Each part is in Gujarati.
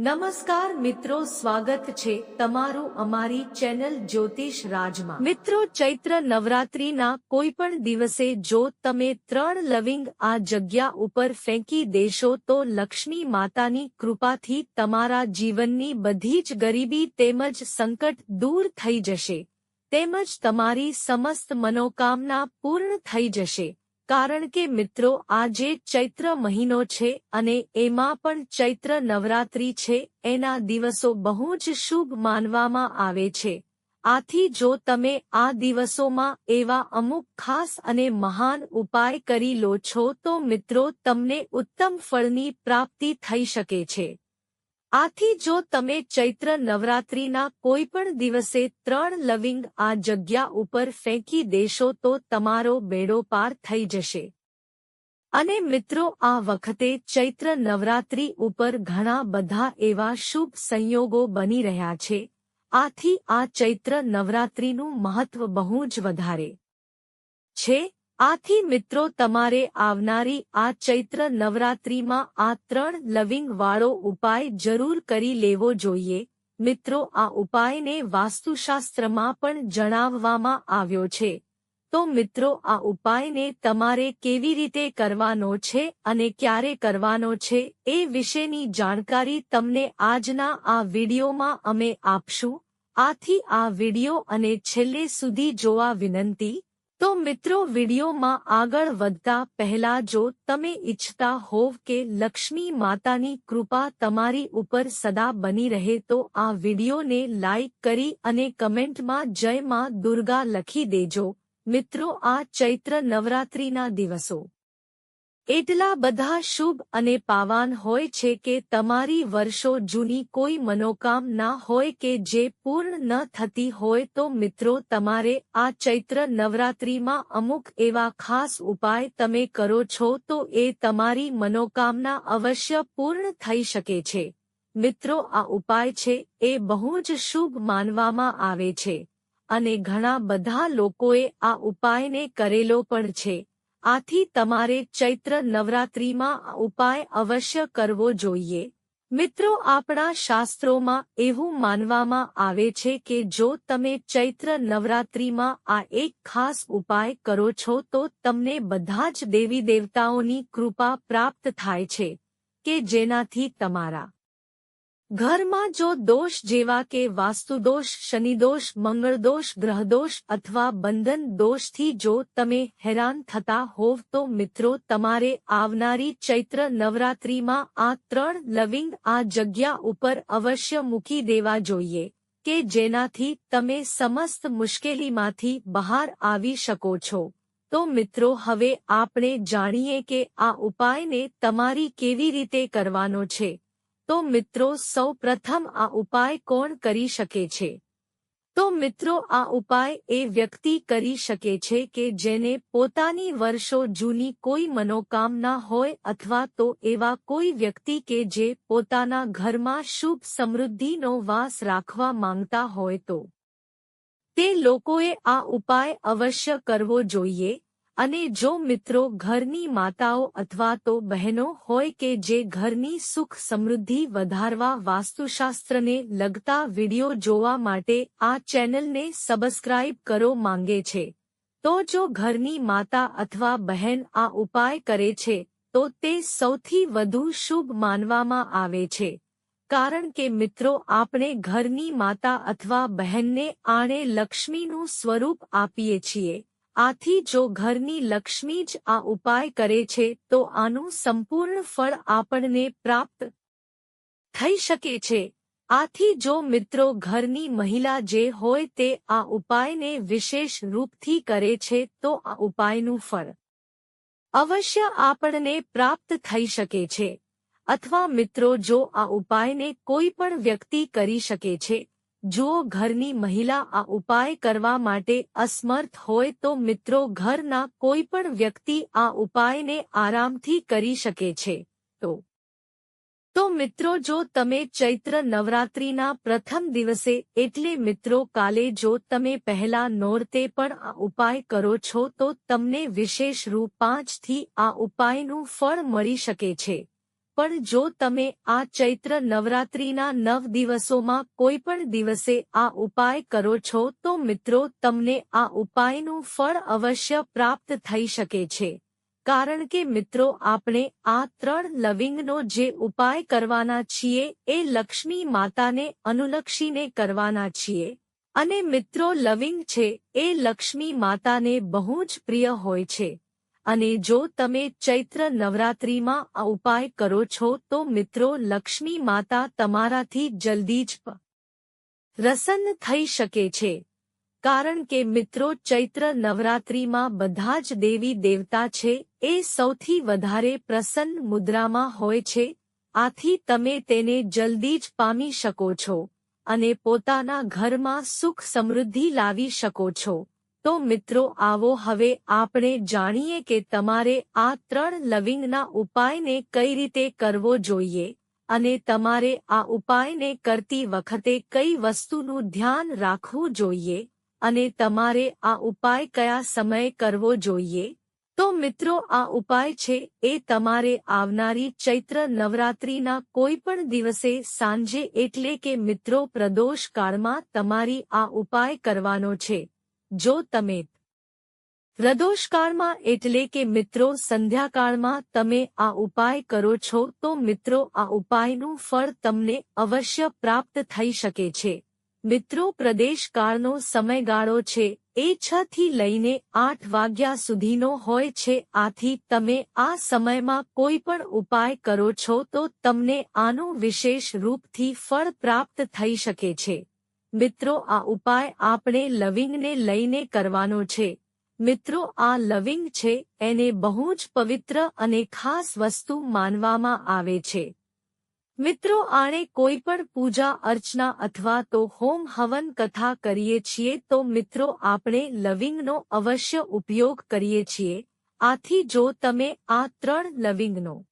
નમસ્કાર મિત્રો, સ્વાગત છે તમારું અમારી ચેનલ જ્યોતિષ રાજમાં. મિત્રો, ચૈત્ર નવરાત્રીના કોઈ પણ દિવસે જો તમે ત્રણ લવિંગ આ જગ્યા ઉપર ફેંકી દેશો, તો લક્ષ્મી માતાની કૃપાથી તમારા જીવનની બધી જ ગરીબી તેમજ સંકટ દૂર થઈ જશે. તેમજ તમારી સમસ્ત મનોકામના પૂર્ણ થઈ જશે. કારણ કે મિત્રો, આજે ચૈત્ર મહિનો છે અને એમાં પણ ચૈત્ર નવરાત્રી છે, એના દિવસો બહુ જ શુભ માનવામાં આવે છે. આથી જો તમે આ દિવસોમાં એવા અમુક ખાસ અને મહાન ઉપાય કરી લો છો તો મિત્રો, તમને ઉત્તમ ફળની પ્રાપ્તિ થઈ શકે છે. આથી જો તમે ચૈત્ર નવરાત્રિના કોઈ પણ દિવસે ત્રણ લવિંગ આ જગ્યા ઉપર ફેંકી દેશો તો તમારો બેડો પાર થઈ જશે. અને મિત્રો આ વખતે ચૈત્ર નવરાત્રિ ઉપર ઘણા બધા એવા શુભ સંયોગો બની રહ્યા છે. આથી આ ચૈત્ર નવરાત્રિનું મહત્વ બહુ જ વધારે છે. આથી મિત્રો તમારે આવનારી આ ચૈત્ર નવરાત્રીમાં આ ત્રણ લવિંગ વાળો ઉપાય જરૂર કરી લેવો જોઈએ. મિત્રો, આ ઉપાયને વાસ્તુશાસ્ત્રમાં પણ જણાવવામાં આવ્યો છે. તો મિત્રો, આ ઉપાયને તમારે કેવી રીતે કરવાનો છે અને ક્યારે કરવાનો છે એ વિશેની જાણકારી તમને આજના આ વિડીયોમાં અમે આપશું. આથી આ વીડિયો અને છેલ્લે સુધી જોવા વિનંતી તો મિત્રો, વિડીયોમાં આગળ વધતા પહેલા જો તમે ઈચ્છતા હોવ કે લક્ષ્મી માતાની કૃપા તમારી ઉપર સદા બની રહે, તો આ વિડીયોને લાઇક કરી અને કમેન્ટમાં જય માં દુર્ગા લખી દેજો. મિત્રો, આ ચૈત્ર નવરાત્રિના દિવસો. એટલા બધા શુભ અને પાવાન હોય છે કે તમારી વર્ષો જૂની કોઈ મનોકામના હોય કે જે પૂર્ણ ન થતી હોય તો મિત્રો તમારે આ ચૈત્ર નવરાત્રિમાં અમુક એવા ખાસ ઉપાય તમે કરો છો તો એ તમારી મનોકામના અવશ્ય પૂર્ણ થઈ શકે છે. મિત્રો, આ ઉપાય છે એ બહુ જ શુભ માનવામાં આવે છે અને ઘણા બધા લોકોએ આ ઉપાયને કરેલો પણ છે. આથી તમારે ચૈત્ર નવરાત્રિમાં ઉપાય અવશ્ય કરવો જોઈએ. મિત્રો, આપણા શાસ્ત્રોમાં એવું માનવામાં આવે છે કે જો તમે ચૈત્ર નવરાત્રિમાં આ એક ખાસ ઉપાય કરો છો, તો તમને બધા જ દેવી દેવતાઓની કૃપા પ્રાપ્ત થાય છે, કે જેનાથી તમારા ઘરમાં જો દોષ જેવા કે વાસ્તુદોષ શનિદોષ મંગળદોષ ગ્રહદોષ અથવા બંધન દોષથી જો તમે હેરાન થતા હોવ તો મિત્રો તમારે આવનારી ચૈત્ર નવરાત્રિમાં આ ત્રણ લવિંગ આ જગ્યા ઉપર અવશ્ય મૂકી દેવા જોઈએ કે જેનાથી તમે સમસ્ત મુશ્કેલીમાંથી બહાર આવી શકો છો. તો મિત્રો હવે આપણે જાણીએ કે આ ઉપાયને તમારી કેવી રીતે કરવાનો છે. તો મિત્રો સૌ પ્રથમ આ ઉપાય કોણ કરી શકે છે? તો મિત્રો આ ઉપાય એ વ્યક્તિ કરી શકે છે કે જેને પોતાની વર્ષો જૂની કોઈ મનોકામના હોય અથવા તો એવા કોઈ વ્યક્તિ કે જે પોતાના ઘરમાં શુભ સમૃદ્ધિનો વાસ રાખવા માંગતા હોય તો. તે લોકોએ આ ઉપાય અવશ્ય કરવો જોઈએ અને જો મિત્રો ઘરની માતાઓ અથવા તો બહેનો હોય કે જે ઘરની સુખ સમૃદ્ધિ વધારવા વાસ્તુશાસ્ત્રને લગતા વિડિયો જોવા માટે આ ચેનલને સબસ્ક્રાઇબ કરો માંગે છે, તો જો ઘરની માતા અથવા બહેન આ ઉપાય કરે છે, તો તે સૌથી વધુ શુભ માનવામાં આવે છે. કારણ કે મિત્રો આપણે ઘરની માતા અથવા બહેનને આણે લક્ષ્મીનું સ્વરૂપ આપીએ છીએ. આથી જો ઘરની લક્ષ્મી જ આ ઉપાય કરે છે, તો આનું સંપૂર્ણ ફળ આપણને પ્રાપ્ત થઈ શકે છે. આથી જો મિત્રો ઘરની મહિલા જે હોય તે આ ઉપાયને વિશેષ રૂપથી કરે છે, તો આ ઉપાયનું ફળ અવશ્ય આપણને પ્રાપ્ત થઈ શકે છે. અથવા મિત્રો જો આ ઉપાયને કોઈ પણ વ્યક્તિ કરી શકે છે જો ઘરની મહિલા આ ઉપાય કરવા માટે અસમર્થ હોય તો મિત્રો ઘરના કોઈ પણ વ્યક્તિ આ ઉપાયને આરામથી કરી શકે છે. તો તો મિત્રો જો તમે ચૈત્ર નવરાત્રિના પ્રથમ દિવસે એટલે મિત્રો કાલે જો તમે પહેલા નોરતે પણ આ ઉપાય કરો છો તો તમને વિશેષ રૂપ પાંચથી આ ઉપાયનું ફળ મળી શકે છે. પણ જો તમે આ ચૈત્ર નવરાત્રિના નવ દિવસોમાં કોઈ પણ દિવસે આ ઉપાય કરો છો, તો મિત્રો તમને આ ઉપાયનું ફળ અવશ્ય પ્રાપ્ત થઈ શકે છે. કારણ કે મિત્રો, આપણે આ ત્રણ લવિંગનો જે ઉપાય કરવાના છીએ, એ લક્ષ્મી માતાને અનુલક્ષીને કરવાના છીએ. અને મિત્રો, લવિંગ છે, એ લક્ષ્મી માતાને બહુ જ પ્રિય હોય છે. અને જો તમે ચૈત્ર નવરાત્રિમાં આ ઉપાય કરો છો, તો મિત્રો લક્ષ્મી માતા તમારાથી જલ્દી જ પ્રસન્ન થઈ શકે છે. કારણ કે મિત્રો ચૈત્ર નવરાત્રિમાં બધા જ દેવી દેવતા છે, એ સૌથી વધારે પ્રસન્ન મુદ્રામાં હોય છે. આથી તમે તેને જલ્દી જ પામી શકો છો અને પોતાના ઘરમાં સુખ સમૃદ્ધિ લાવી શકો છો. તો મિત્રો આવો હવે આપણે જાણીએ કે તમારે આ ત્રણ લવિંગના ઉપાયને કઈ રીતે કરવો જોઈએ અને તમારે આ ઉપાયને કરતી વખતે કઈ વસ્તુનું ધ્યાન રાખવું જોઈએ અને તમારે આ ઉપાય કયા સમયે કરવો જોઈએ. તો મિત્રો આ ઉપાય છે એ તમારે આવનારી ચૈત્ર નવરાત્રિના કોઈ પણ દિવસે સાંજે એટલે કે મિત્રો પ્રદોષ કાળમાં તમારી આ ઉપાય કરવાનો છે. જો તમે પ્રદોષકાળમાં એટલે કે મિત્રો સંધ્યાકાળમાં તમે આ ઉપાય કરો છો, તો મિત્રો આ ઉપાયનું ફળ તમને અવશ્ય પ્રાપ્ત થઈ શકે છે. મિત્રો પ્રદેશકાળનો સમયગાળો છે, એ છ થી લઈને આઠ વાગ્યા સુધીનો હોય છે. આથી તમે આ સમયમાં કોઈ પણ ઉપાય કરો છો, તો તમને આનું વિશેષ રૂપથી ફળ પ્રાપ્ત થઈ શકે છે. મિત્રો, આ ઉપાય આપણે લવિંગને લઈને કરવાનો છે. મિત્રો, આ લવિંગ છે, એને બહુ જ પવિત્ર અને ખાસ વસ્તુ માનવામાં આવે છે. મિત્રો, આણે કોઈ પણ પૂજા, અર્ચના અથવા તો હોમ હવન કથા કરીએ છીએ તો મિત્રો, આપણે લવિંગનો અવશ્ય ઉપયોગ કરીએ છીએ. આથી જો તમે આ ત્રણ લવિંગનો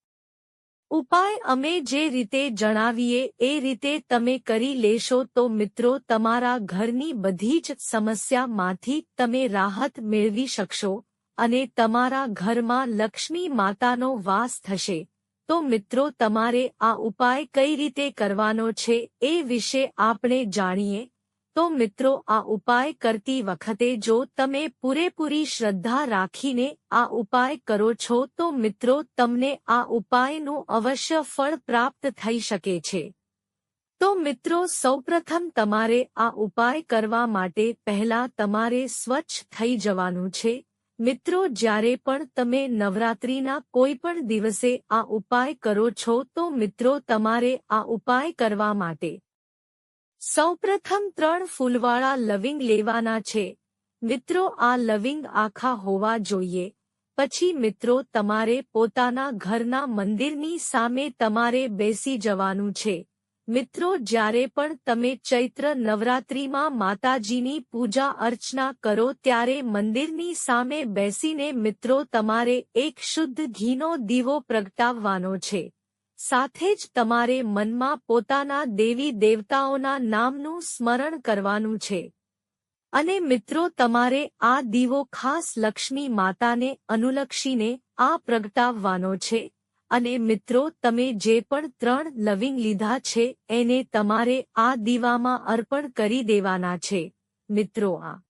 ઉપાય અમે જે રીતે જણાવીએ, એ રીતે તમે કરી લેશો તો મિત્રો તમારા ઘરની બધી જ સમસ્યામાંથી તમે રાહત મેળવી શકશો અને તમારા ઘરમાં લક્ષ્મી માતાનો વાસ થશે. તો મિત્રો તમારે આ ઉપાય કઈ રીતે કરવાનો છે એ વિશે આપણે જાણીએ. તો મિત્રો, આ ઉપાય કરતી વખતે જો તમે પૂરેપૂરી શ્રદ્ધા રાખીને આ ઉપાય કરો છો, તો મિત્રો, તમને આ ઉપાયનું અવશ્ય ફળ પ્રાપ્ત થઈ શકે છે. તો મિત્રો, સૌપ્રથમ તમારે આ ઉપાય કરવા માટે પહેલા તમારે સ્વચ્છ થઈ જવાનું છે. મિત્રો, જ્યારે પણ તમે નવરાત્રિના કોઈ પણ દિવસે આ ઉપાય કરો છો, તો મિત્રો, તમારે આ ઉપાય કરવા માટે સૌપ્રથમ ત્રણ ફૂલવાળા લવિંગ લેવાના છે. મિત્રો, આ લવિંગ આખા હોવા જોઈએ. પછી મિત્રો, તમારે પોતાના ઘરના મંદિરની સામે તમારે બેસી જવાનું છે. મિત્રો, જ્યારે પણ તમે ચૈત્ર નવરાત્રિમાં માતાજીની પૂજા અર્ચના કરો ત્યારે મંદિરની સામે બેસીને મિત્રો, તમારે એક શુદ્ધ ઘીનો દીવો પ્રગટાવવાનો છે. સાથે જ તમારે મનમાં પોતાના દેવી દેવતાઓના નામનું સ્મરણ કરવાનું છે. અને મિત્રો, તમારે આ દીવો ખાસ લક્ષ્મી માતાને, અનુલક્ષીને આ પ્રગટાવવાનો છે. અને મિત્રો, તમે જે પણ ત્રણ લવિંગ લીધા છે, એને તમારે આ દીવામાં અર્પણ કરી દેવાના છે. મિત્રો, આ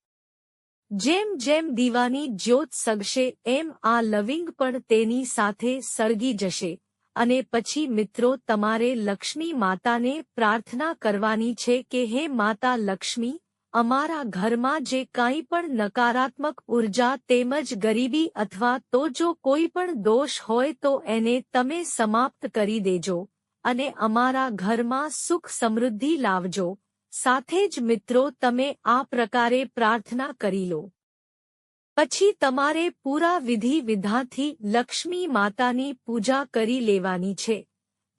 જેમ જેમ દીવાની જ્યોત સગશે, એમ આ લવિંગ પણ તેની સાથે સળગી જશે. અને પછી મિત્રો તમારે લક્ષ્મી માતાને પ્રાર્થના કરવાની છે કે હે માતા લક્ષ્મી, અમારા ઘરમાં જે કાંઈ પણ નકારાત્મક ઊર્જા તેમજ ગરીબી અથવા તો જો કોઈ પણ દોષ હોય તો એને તમે સમાપ્ત કરી દેજો અને અમારા ઘરમાં સુખ સમૃદ્ધિ લાવજો. સાથે જ મિત્રો તમે આ પ્રકારે પ્રાર્થના કરી લો. પછી તમારે પૂરા વિધિ વિધાથી લક્ષ્મી માતાની પૂજા કરી લેવાની છે.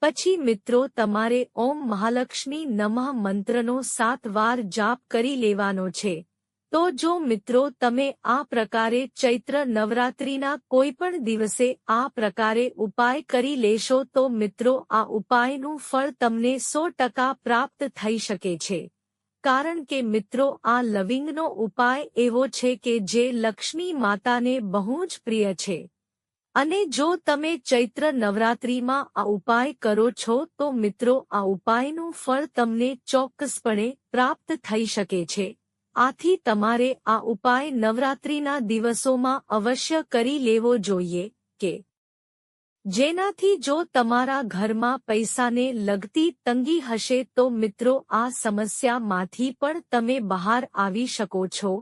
પછી મિત્રો તમારે ઓમ મહાલક્ષ્મી નમઃ મંત્રનો સાત વાર જાપ કરી લેવાનો છે. તો જો મિત્રો તમે આ પ્રકારે ચૈત્ર નવરાત્રિના કોઈ પણ દિવસે આ પ્રકારે ઉપાય કરી લેશો તો મિત્રો આ ઉપાયનું ફળ તમને સો ટકા પ્રાપ્ત થઈ શકે છે. કારણ કે મિત્રો, આ લવિંગનો ઉપાય એવો છે કે જે લક્ષ્મી માતાને બહુ જ પ્રિય છે. અને જો તમે ચૈત્ર નવરાત્રિમાં આ ઉપાય કરો છો, તો મિત્રો, આ ઉપાયનું ફળ તમને ચોક્કસપણે પ્રાપ્ત થઈ શકે છે. આથી તમારે આ ઉપાય નવરાત્રિના દિવસોમાં અવશ્ય કરી લેવો જોઈએ કે જેનાથી જો તમારા ઘરમાં પૈસાને લગતી તંગી હશે તો મિત્રો આ સમસ્યામાંથી પણ તમે બહાર આવી શકો છો.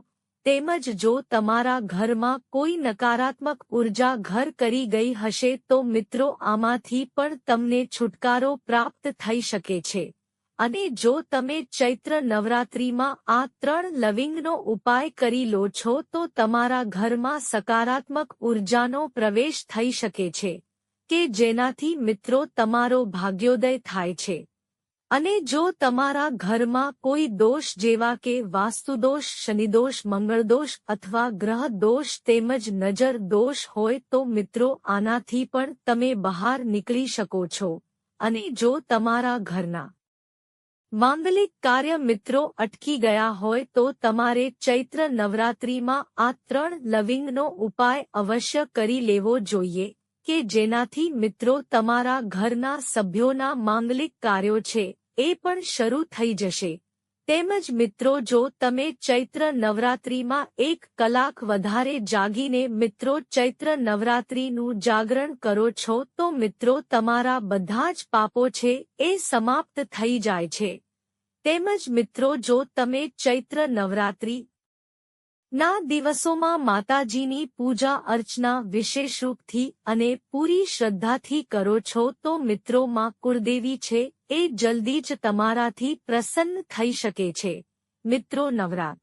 તેમજ જો તમારા ઘરમાં કોઈ નકારાત્મક ઊર્જા ઘર કરી ગઈ હશે તો મિત્રો આમાંથી પણ તમને છુટકારો પ્રાપ્ત થઈ શકે છે. અને જો તમે ચૈત્ર નવરાત્રિમાં આ ત્રણ લવિંગનો ઉપાય કરી લો છો તો તમારા ઘરમાં સકારાત્મક ઉર્જાનો પ્રવેશ થઈ શકે છે. કે જેનાથી મિત્રો તમારો ભાગ્યોદય થાય છે. અને જો તમારા ઘરમાં કોઈ દોષ જેવા કે વાસ્તુદોષ, શનિદોષ, મંગળદોષ અથવા ગ્રહ દોષ તેમજ નજર દોષ હોય તો મિત્રો આનાથી પણ તમે બહાર નીકળી શકો છો. અને જો તમારા ઘરના માંગલિક કાર્ય મિત્રો અટકી ગયા હોય તો તમારે ચૈત્ર નવરાત્રિમાં આ ત્રણ લવિંગનો ઉપાય અવશ્ય કરી લેવો જોઈએ. કે જેનાથી મિત્રો તમારા ઘરના સભ્યોના માંગલિક કાર્યો છે, એ પણ શરૂ થઈ જશે. તેમજ મિત્રો જો તમે ચૈત્ર નવરાત્રિમાં એક કલાક વધારે જાગીને મિત્રો ચૈત્ર નવરાત્રિનું જાગરણ કરો છો, તો મિત્રો તમારા બધા જ પાપો છે, એ સમાપ્ત થઈ જાય છે. તેમજ મિત્રો જો તમે ચૈત્ર નવરાત્રિ ના દિવસોમાં માતાજીની પૂજા અર્ચના વિશેષ રૂપથી અને પૂરી શ્રદ્ધાથી કરો છો તો મિત્રોમાં કુળદેવી છે, એ જલ્દી જ તમારાથી પ્રસન્ન થઈ શકે છે. મિત્રો નવરાત.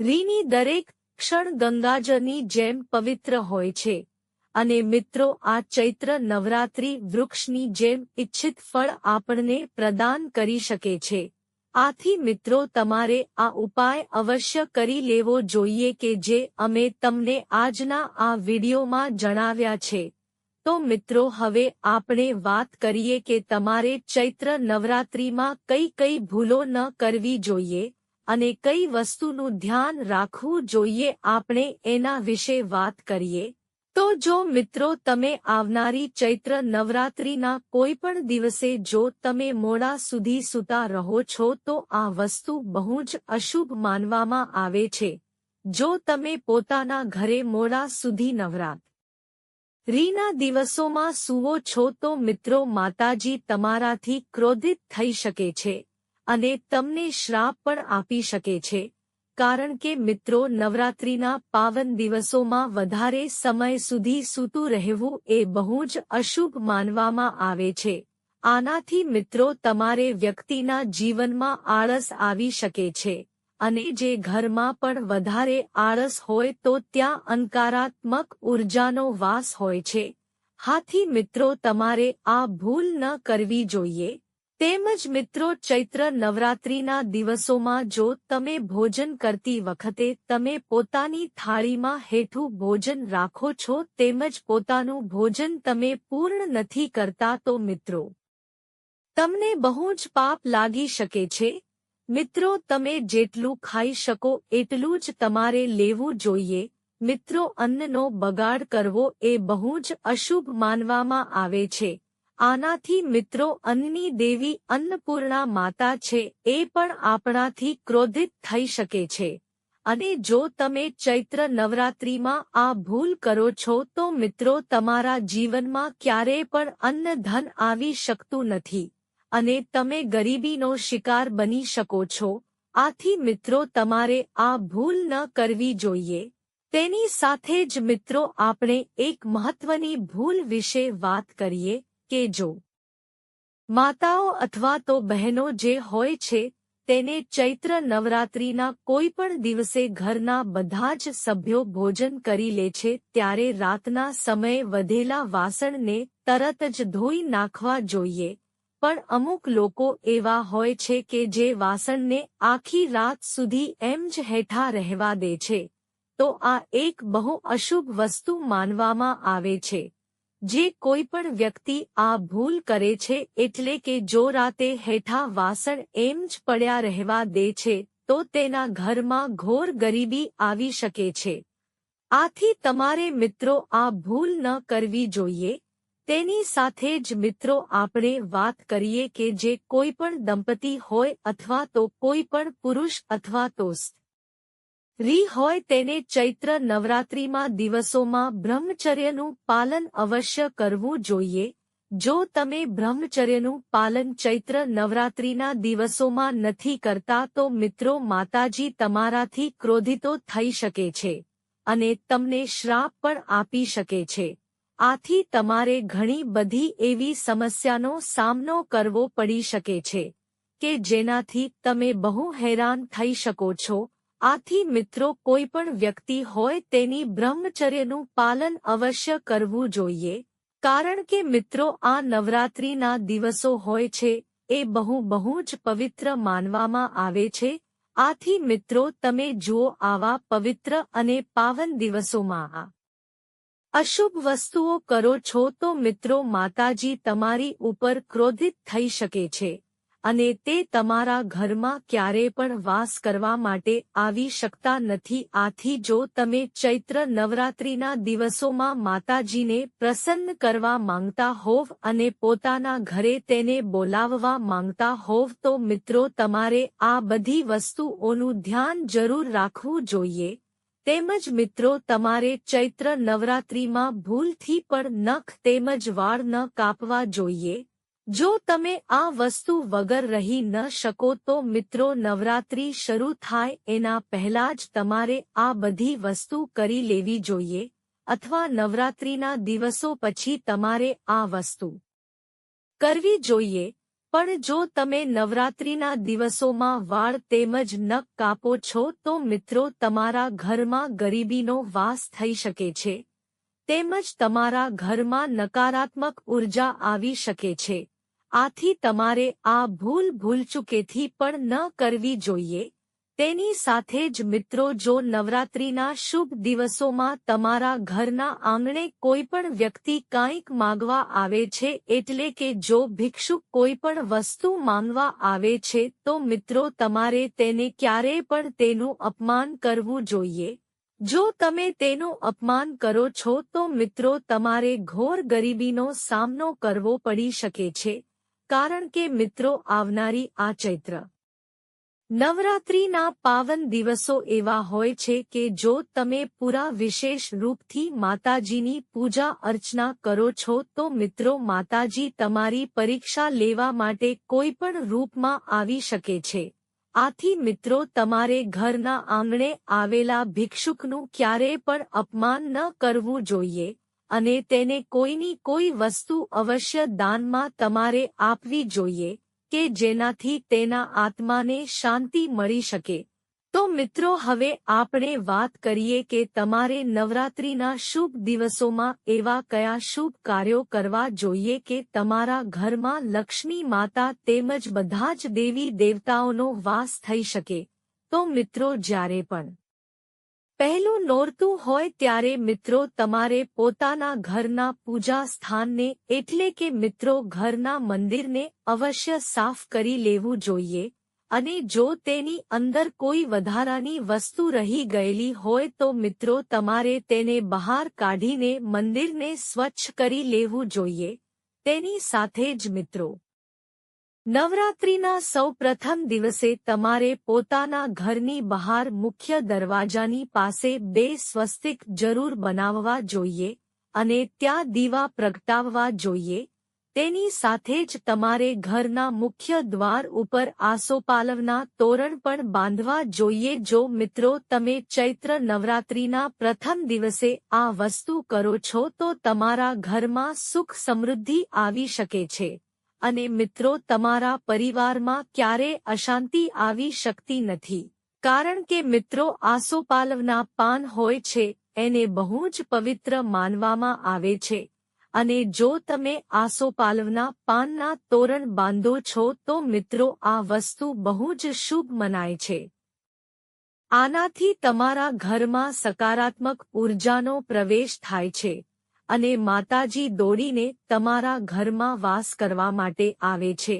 રીની દરેક ક્ષણ ગંગાજળની જેમ પવિત્ર હોય છે. અને મિત્રો આ ચૈત્ર નવરાત્રી વૃક્ષની જેમ ઇચ્છિત ફળ આપણને પ્રદાન કરી શકે છે. આથી મિત્રો તમારે આ ઉપાય અવશ્ય કરી લેવો જોઈએ કે જે અમે તમને આજના આ વિડીયોમાં જણાવ્યા છે. તો મિત્રો હવે આપણે વાત કરીએ કે તમારે ચૈત્ર નવરાત્રિમાં કઈ કઈ ભૂલો ન કરવી જોઈએ અને કઈ વસ્તુનું ધ્યાન રાખવું જોઈએ આપણે એના વિશે વાત કરીએ. તો જો મિત્રો તમે આવનારી ચૈત્ર નવરાત્રિના કોઈ પણ દિવસે જો તમે મોડા સુધી સૂતા રહો છો તો આ વસ્તુ બહુ જ અશુભ માનવામાં આવે છે. જો તમે પોતાના ઘરે મોડા સુધી નવરાત રીના દિવસોમાં સૂવો છો તો મિત્રો માતાજી તમારાથી ક્રોધિત થઈ શકે છે અને તમને શ્રાપ પણ આપી શકે છે. કારણ કે મિત્રો, નવરાત્રિના પાવન દિવસોમાં વધારે સમય સુધી સૂતું રહેવું એ બહુ જ અશુભ માનવામાં આવે છે. આનાથી મિત્રો, તમારે વ્યક્તિના જીવનમાં આળસ આવી શકે છે અને જે ઘરમાં પણ વધારે આળસ હોય તો ત્યાં અંકારાત્મક ઉર્જાનો વાસ હોય છે. હાથી મિત્રો, તમારે આ ભૂલ ન કરવી જોઈએ. તેમજ મિત્રો ચૈત્ર નવરાત્રિના દિવસોમાં જો તમે ભોજન કરતી વખતે તમે પોતાની થાળીમાં હેઠું ભોજન રાખો છો તેમજ પોતાનું ભોજન તમે પૂર્ણ નથી કરતા તો મિત્રો, તમને બહુ જ પાપ લાગી શકે છે. મિત્રો, તમે જેટલું ખાઈ શકો એટલું જ તમારે લેવું જોઈએ. મિત્રો, અન્નનો બગાડ કરવો એ બહુ જ અશુભ માનવામાં આવે છે. આનાથી મિત્રો અન્નની દેવી અન્નપૂર્ણા માતા છે, એ પણ આપણાથી ક્રોધિત થઈ શકે છે. અને જો તમે ચૈત્ર નવરાત્રિમાં આ ભૂલ કરો છો તો મિત્રો તમારા જીવનમાં ક્યારેય પણ અન્ન ધન આવી શકતું નથી. અને તમે ગરીબીનો શિકાર બની શકો છો. આથી મિત્રો તમારે આ ભૂલ ન કરવી જોઈએ. તેની સાથે જ મિત્રો આપણે એક મહત્વની ભૂલ વિશે વાત કરીએ. કે જો માતાઓ અથવા તો બહેનો જે હોય છે, તેને ચૈત્ર નવરાત્રિના કોઈ પણ દિવસે ઘરના બધા જ સભ્યો ભોજન કરી લે છે, ત્યારે રાતના સમયે વધેલા વાસણને તરત જ ધોઈ નાખવા જોઈએ. પણ અમુક લોકો એવા હોય છે કે જે વાસણને આખી રાત સુધી એમ જ હેઠા રહેવા દે છે. તો આ એક બહુ અશુભ વસ્તુ માનવામાં આવે છે. જે કોઈ પણ વ્યક્તિ આ ભૂલ કરે છે એટલે કે જો રાતે હેઠા વાસણ એમ જ પડ્યા રહેવા દે છે, તો તેના ઘરમાં ઘોર ગરીબી આવી શકે છે. આથી તમારે મિત્રો આ ભૂલ ન કરવી જોઈએ. તેની સાથે જ મિત્રો આપણે વાત કરીએ કે જે કોઈ પણ દંપતી હોય અથવા તો કોઈ પણ પુરુષ અથવા તો સ્ત્રી હોય તેને ચૈત્ર નવરાત્રિમાં દિવસોમાં બ્રહ્મચર્યનું પાલન અવશ્ય કરવું જોઈએ. જો તમે બ્રહ્મચર્યનું પાલન ચૈત્ર નવરાત્રિના દિવસોમાં નથી કરતા તો મિત્રો માતાજી તમારાથી ક્રોધિતો થઈ શકે છે અને તમને શ્રાપ પણ આપી શકે છે. આથી તમારે ઘણી બધી એવી સમસ્યાનો સામનો કરવો પડી શકે છે કે જેનાથી તમે બહુ હેરાન થઈ શકો છો આથી મિત્રો, કોઈ પણ વ્યક્તિ હોય તેની બ્રહ્મચર્યનું પાલન અવશ્ય કરવું જોઈએ. કારણ કે મિત્રો, આ નવરાત્રિના દિવસો હોય છે, એ બહુ બહુ જ પવિત્ર માનવામાં આવે છે. આથી મિત્રો, તમે જુઓ આવા પવિત્ર અને પાવન દિવસોમાં અશુભ વસ્તુઓ કરો છો તો મિત્રો, માતાજી તમારી ઉપર ક્રોધિત થઈ શકે છે. અને તે તમારા ઘરમાં ક્યારે પણ વાસ કરવા માટે આવી શકતા નથી. આથી જો તમે ચૈત્ર નવરાત્રિના દિવસોમાં માતાજીને પ્રસન્ન કરવા માંગતા હોવ અને પોતાના ઘરે તેને બોલાવવા માંગતા હોવ તો મિત્રો તમારે આ બધી વસ્તુઓનું ધ્યાન જરૂર રાખવું જોઈએ. તેમજ મિત્રો તમારે ચૈત્ર નવરાત્રિમાં ભૂલથી પણ નખ તેમજ વાળ ન કાપવા જોઈએ. જો તમે આ વસ્તુ વગર રહી ન શકો તો મિત્રો નવરાત્રી શરૂ થાય એના પહેલા જ તમારે આ બધી વસ્તુ કરી લેવી જોઈએ અથવા નવરાત્રીના દિવસો પછી તમારે આ વસ્તુ કરવી જોઈએ. પણ જો તમે નવરાત્રીના દિવસોમાં વાળ તેમજ નખ કાપો છો તો મિત્રો તમારા ઘરમાં ગરીબીનો વાસ થઈ શકે છે. તેમજ તમારા ઘરમાં નકારાત્મક ઊર્જા આવી શકે છે. આથી તમારે આ ભૂલ ભૂલચૂકેથી પણ ન કરવી જોઈએ. તેની સાથે જ મિત્રો, જો નવરાત્રીના શુભ દિવસોમાં તમારા ઘરના આંગણે કોઈ પણ વ્યક્તિ કાંઈક માંગવા આવે છે, એટલે કે જો ભિક્ષુક કોઈ પણ વસ્તુ માંગવા આવે છે, તો મિત્રો, તમારે તેને ક્યારેય પણ તેનું અપમાન કરવું જોઈએ. જો તમે તેનું અપમાન કરો છો, તો મિત્રો, તમારે ઘોર ગરીબીનો સામનો કરવો પડી શકે છે. કારણ કે મિત્રો, આવનારી આ ચૈત્ર નવરાત્રિના પાવન દિવસો એવા હોય છે કે જો તમે પૂરા વિશેષ રૂપથી માતાજીની પૂજા અર્ચના કરો છો, તો મિત્રો, માતાજી તમારી પરીક્ષા લેવા માટે કોઈ પણ રૂપમાં આવી શકે છે. આથી મિત્રો, તમારે ઘરના આંગણે આવેલા ભિક્ષુકનું ક્યારેય પણ અપમાન ન કરવું જોઈએ. અને તેને કોઈની કોઈ વસ્તુ અવશ્ય દાનમાં તમારે આપવી જોઈએ કે જેનાથી તેના આત્માને શાંતિ મળી શકે. તો મિત્રો, હવે આપણે વાત કરીએ કે તમારે નવરાત્રિના શુભ દિવસોમાં એવા કયા શુભ કાર્યો કરવા જોઈએ કે તમારા ઘરમાં લક્ષ્મી માતા તેમજ બધા જ દેવી દેવતાઓનો વાસ થઈ શકે. તો મિત્રો, જ્યારે પણ પહેલું નોરતું હોય ત્યારે મિત્રો તમારે પોતાના ઘરના પૂજા સ્થાનને એટલે કે મિત્રો ઘરના મંદિરને અવશ્ય સાફ કરી લેવું જોઈએ અને જો તેની અંદર કોઈ વધારાની વસ્તુ રહી ગયેલી હોય તો મિત્રો તમારે તેને બહાર કાઢીને મંદિરને સ્વચ્છ કરી લેવું જોઈએ. તેની સાથે જ મિત્રો નવરાત્રિના સૌ પ્રથમ દિવસે તમારે પોતાના ઘરની બહાર મુખ્ય દરવાજાની પાસે બે સ્વસ્તિક જરૂર બનાવવા જોઈએ અને ત્યાં દીવા પ્રગટાવવા જોઈએ. તેની સાથે જ તમારે ઘરના મુખ્ય દ્વાર ઉપર આસોપાલવના તોરણ પણ બાંધવા જોઈએ. જો મિત્રો, તમે ચૈત્ર નવરાત્રિના પ્રથમ દિવસે આ વસ્તુ કરો છો તો તમારા ઘરમાં સુખ સમૃદ્ધિ આવી શકે છે. અને મિત્રો, તમારા પરિવારમાં ક્યારે અશાંતિ આવી શકતી નથી. કારણ કે મિત્રો આસોપાલવના પાન હોય છે, એને બહુ જ પવિત્ર માનવામાં આવે છે. અને જો તમે આસોપાલવના પાનના તોરણ બાંધો છો, તો મિત્રો, આ વસ્તુ બહુ જ શુભ મનાય છે. આનાથી તમારા ઘરમાં સકારાત્મક ઉર્જાનો પ્રવેશ થાય છે. અને માતાજી દોડીને તમારા ઘરમાં વાસ કરવા માટે આવે છે.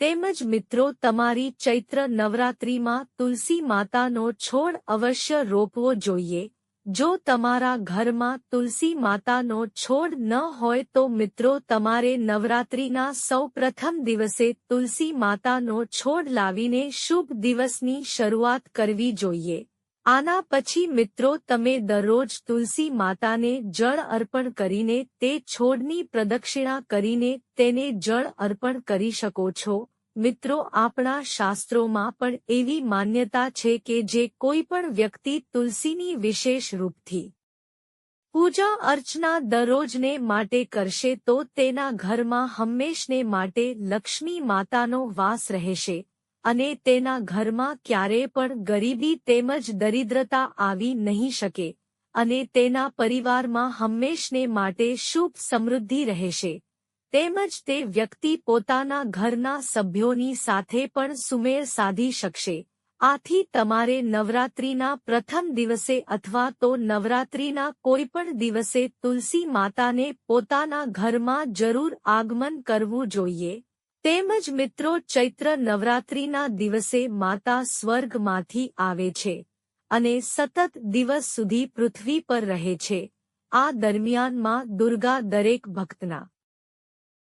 તેમજ મિત્રો, તમારી ચૈત્ર નવરાત્રિમાં તુલસી માતાનો છોડ અવશ્ય રોપવો જોઈએ. જો તમારા ઘરમાં તુલસી માતાનો છોડ ન હોય તો મિત્રો, તમારે નવરાત્રિના સૌ પ્રથમ દિવસે તુલસી માતાનો છોડ લાવીને શુભ દિવસની શરૂઆત કરવી જોઈએ. આના પછી મિત્રો તમે દરરોજ તુલસી માતાને જળ અર્પણ કરીને તે છોડની પ્રદક્ષિણા કરીને તેને જળ અર્પણ કરી શકો છો. મિત્રો, આપણા શાસ્ત્રોમાં પણ એવી માન્યતા છે કે જે કોઈ પણ વ્યક્તિ તુલસીની વિશેષ રૂપથી પૂજા અર્ચના દરરોજને માટે કરશે તો તેના ઘરમાં હંમેશને માટે લક્ષ્મી માતાનો વાસ રહેશે. અને તેના ઘરમાં ક્યારેય પણ ગરીબી તેમજ દરિદ્રતા આવી નહીં શકે અને તેના પરિવારમાં હંમેશને માટે શુભ સમૃદ્ધિ રહેશે. તેમજ તે વ્યક્તિ પોતાના ઘરના સભ્યોની સાથે પણ સુમેળ સાધી શકશે. આથી તમારે નવરાત્રિના પ્રથમ દિવસે અથવા તો નવરાત્રિના કોઈપણ દિવસે તુલસી માતાને પોતાના ઘરમાં જરૂર આગમન કરવું જોઈએ. તેમજ મિત્રો, ચૈત્ર નવરાત્રિના દિવસે માતા સ્વર્ગમાંથી આવે છે અને સતત દિવસ સુધી પૃથ્વી પર રહે છે. આ દરમિયાનમાં દુર્ગા દરેક ભક્તના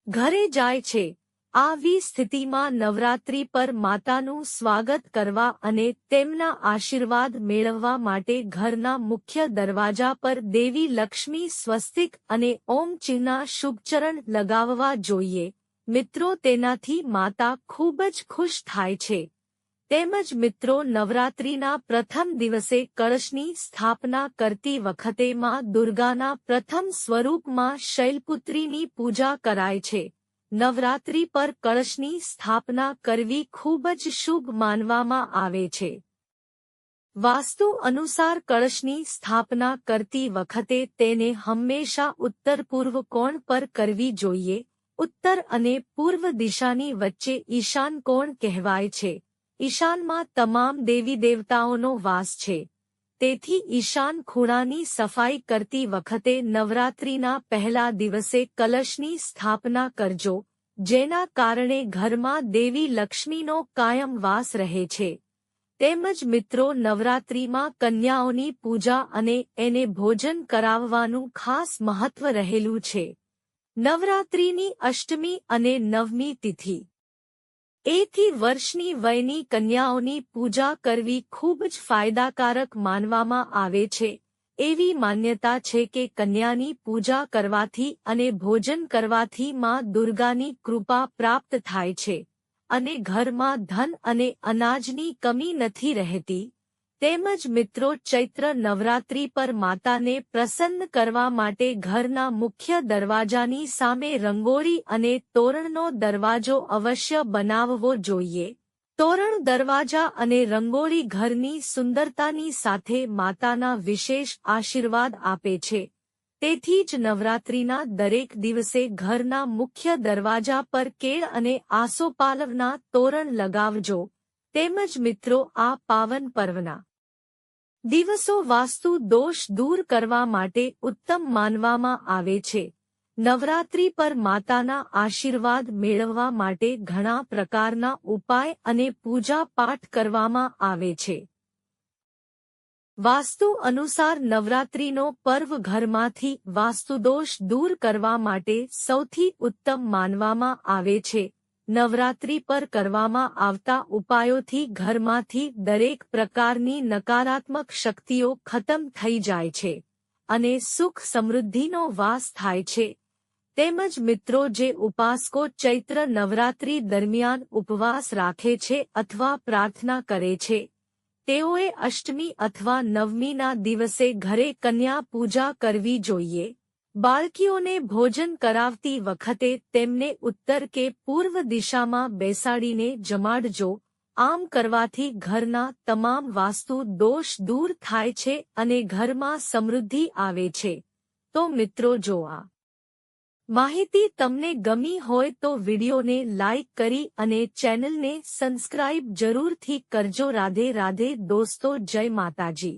ઘરે જાય છે. આવી સ્થિતિમાં નવરાત્રી પર માતાનું સ્વાગત કરવા અને તેમના આશીર્વાદ મેળવવા માટે ઘરના મુખ્ય દરવાજા પર દેવી લક્ષ્મી સ્વસ્તિક અને ઓમ ચિહ્ના શુભચરણ લગાવવા જોઈએ. મિત્રો તેનાથી માતા ખૂબ જ ખુશ થાય છે. તેમજ મિત્રો નવરાત્રીના પ્રથમ દિવસે કળશની સ્થાપના કરતી વખતે માં દુર્ગાના પ્રથમ સ્વરૂપમાં શૈલપુત્રીની પૂજા કરાય છે. નવરાત્રી પર કળશની સ્થાપના કરવી ખૂબ જ શુભ માનવામાં આવે છે. વાસ્તુ અનુસાર કળશની સ્થાપના કરતી વખતે તેને હંમેશા ઉત્તર પૂર્વ કોણ પર કરવી જોઈએ? ઉત્તર અને પૂર્વ દિશાની વચ્ચે ઈશાન કોણ કહેવાય છે? ઈશાનમાં તમામ દેવી દેવતાઓનો વાસ છે. તેથી ઈશાન ખૂણાની સફાઈ કરતી વખતે નવરાત્રીના પહેલા દિવસે કલશની સ્થાપના કરજો, જેના કારણે ઘરમાં દેવી લક્ષ્મીનો કાયમ વાસ રહે છે. તેમજ મિત્રો, નવરાત્રીમાં કન્યાઓની પૂજા અને એને ભોજન કરાવવાનું ખાસ મહત્વ રહેલું છે. નવરાત્રીની અષ્ટમી અને નવમી તિથિ. એથી વર્ષની વયની કન્યાઓની પૂજા કરવી ખૂબ જ ફાયદાકારક માનવામાં આવે છે. એવી માન્યતા છે કે કન્યાની પૂજા કરવાથી અને ભોજન કરવાથી માં દુર્ગાની કૃપા પ્રાપ્ત થાય છે. અને ઘરમાં ધન અને અનાજની કમી નથી રહેતી. તેમજ મિત્રો ચૈત્ર નવરાત્રી પર માતાને પ્રસન્ન કરવા માટે ઘરના મુખ્ય દરવાજાની સામે રંગોળી અને તોરણનો દરવાજો અવશ્ય બનાવવો જોઈએ. તોરણ દરવાજા અને રંગોળી ઘરની સુંદરતાની સાથે માતાના વિશેષ આશીર્વાદ આપે છે. તેથી જ નવરાત્રીના દરેક દિવસે ઘરના મુખ્ય દરવાજા પર કેળ અને આસોપાલવના તોરણ લગાવજો. તેમજ મિત્રો આ પાવન પર્વના દિવસો વાસ્તુ દોષ દૂર કરવા માટે ઉત્તમ માનવામાં આવે છે. નવરાત્રી પર માતાના આશીર્વાદ મેળવવા માટે ઘણા પ્રકારના ઉપાય અને પૂજા પાઠ કરવામાં આવે છે. વાસ્તુ અનુસાર નવરાત્રીનો પર્વ ઘરમાંથી વાસ્તુદોષ દૂર કરવા માટે સૌથી ઉત્તમ માનવામાં આવે છે. નવરાત્રી પર કરવામાં આવતા ઉપાયોથી ઘરમાંથી દરેક પ્રકારની નકારાત્મક શક્તિઓ ખતમ થઈ જાય છે અને સુખ સમૃદ્ધિનો વાસ થાય છે. તેમજ મિત્રો, જે ઉપાસકો ચૈત્ર નવરાત્રી દરમિયાન ઉપવાસ રાખે છે અથવા પ્રાર્થના કરે છે, તેઓએ અષ્ટમી અથવા નવમીના દિવસે ઘરે કન્યા પૂજા કરવી જોઈએ. બાળકીઓને ભોજન કરાવતી વખતે તેમને ઉત્તર કે પૂર્વ દિશામાં બેસાડીને જમાડજો. આમ કરવાથી ઘરના તમામ વાસ્તુ દોષ દૂર થાય છે અને ઘરમાં સમૃદ્ધિ આવે છે. તો મિત્રો જો આ માહિતી તમને ગમી હોય તો વિડીયોને લાઇક કરી અને ચેનલને સબસ્ક્રાઇબ જરૂરથી કરજો. રાધે રાધે દોસ્તો, જય માતાજી.